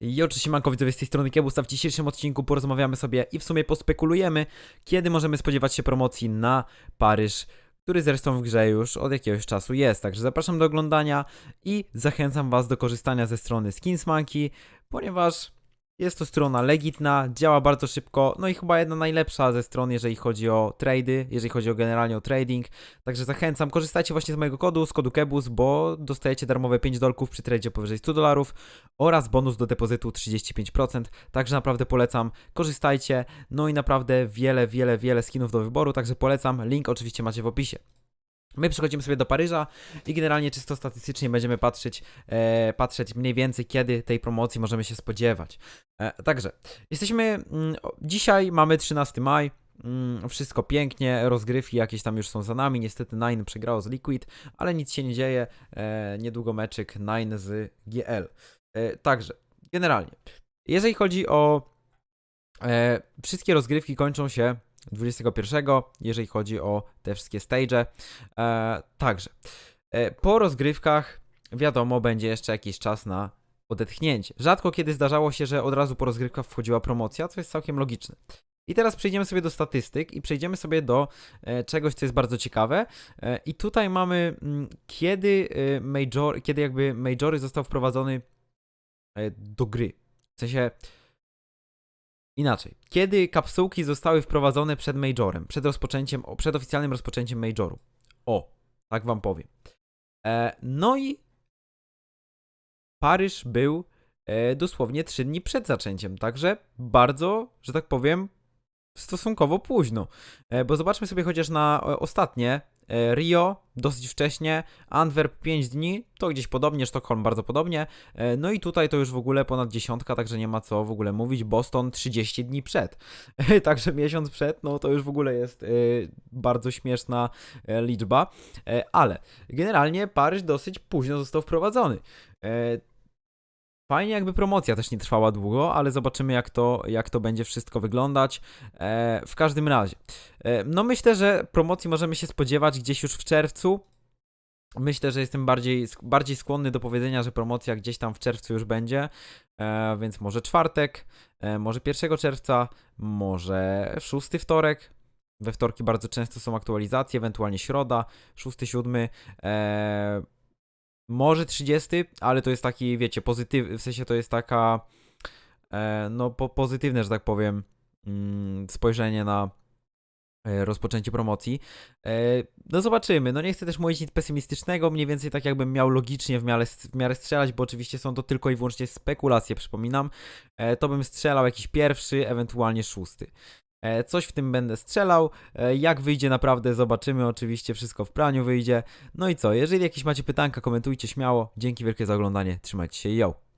I oczywiście manko widzowie z tej strony Kiebusa. W dzisiejszym odcinku porozmawiamy sobie i w sumie pospekulujemy, kiedy możemy spodziewać się promocji na Paryż, który zresztą w grze już od jakiegoś czasu jest. Także zapraszam do oglądania i zachęcam Was do korzystania ze strony Skinsmonkey, ponieważ jest to strona legitna, działa bardzo szybko, no i chyba jedna najlepsza ze stron, jeżeli chodzi o trady, jeżeli chodzi o generalnie o trading. Także zachęcam, korzystajcie właśnie z mojego kodu, z kodu KEBUS, bo dostajecie darmowe 5 dolków przy tradzie powyżej 100 dolarów oraz bonus do depozytu 35%. Także naprawdę polecam, korzystajcie. No i naprawdę wiele, wiele, wiele skinów do wyboru, także polecam. Link oczywiście macie w opisie. My przechodzimy sobie do Paryża i generalnie czysto statystycznie będziemy patrzeć, e, patrzeć mniej więcej kiedy tej promocji możemy się spodziewać. E, także, jesteśmy, mm, dzisiaj mamy 13 maj, mm, wszystko pięknie, rozgrywki jakieś tam już są za nami, niestety Nine przegrało z Liquid, ale nic się nie dzieje, e, niedługo meczyk Nine z GL. E, także, generalnie, jeżeli chodzi o e, wszystkie rozgrywki kończą się 21, jeżeli chodzi o te wszystkie stage. E, także, e, po rozgrywkach wiadomo, będzie jeszcze jakiś czas na odetchnięcie. Rzadko kiedy zdarzało się, że od razu po rozgrywkach wchodziła promocja, co jest całkiem logiczne. I teraz przejdziemy sobie do statystyk i przejdziemy sobie do e, czegoś, co jest bardzo ciekawe. E, I tutaj mamy, mm, kiedy e, major, kiedy jakby majory został wprowadzony e, do gry. W sensie inaczej. Kiedy kapsułki zostały wprowadzone przed majorem, przed rozpoczęciem, przed oficjalnym rozpoczęciem majoru. O, tak wam powiem. E, no i Paryż był e, dosłownie 3 dni przed zaczęciem, także bardzo, że tak powiem, stosunkowo późno. E, bo zobaczmy sobie chociaż na e, ostatnie. E, Rio dosyć wcześnie, Antwerp 5 dni, to gdzieś podobnie, Sztokholm bardzo podobnie. No i tutaj to już w ogóle ponad dziesiątka, także nie ma co w ogóle mówić. Boston 30 dni przed. także miesiąc przed, no to już w ogóle jest bardzo śmieszna liczba. Ale generalnie Paryż dosyć późno został wprowadzony. Fajnie jakby promocja też nie trwała długo, ale zobaczymy jak to, jak to będzie wszystko wyglądać. E, w każdym razie, e, no myślę, że promocji możemy się spodziewać gdzieś już w czerwcu. Myślę, że jestem bardziej, bardziej skłonny do powiedzenia, że promocja gdzieś tam w czerwcu już będzie, e, więc może czwartek, e, może 1 czerwca, może szósty wtorek. We wtorki bardzo często są aktualizacje, ewentualnie środa, 6-7. E, może 30, ale to jest taki, wiecie, pozytyw, w sensie to jest taka, e, no po, pozytywne, że tak powiem, mm, spojrzenie na e, rozpoczęcie promocji. E, no zobaczymy, no nie chcę też mówić nic pesymistycznego, mniej więcej tak jakbym miał logicznie w miarę, w miarę strzelać, bo oczywiście są to tylko i wyłącznie spekulacje, przypominam. E, to bym strzelał jakiś pierwszy, ewentualnie szósty. E, Coś w tym będę strzelał. E, Jak wyjdzie naprawdę, zobaczymy. Oczywiście wszystko w praniu wyjdzie. No i co? Jeżeli jakieś macie pytanka, komentujcie śmiało. Dzięki wielkie za oglądanie. Trzymajcie się, yo!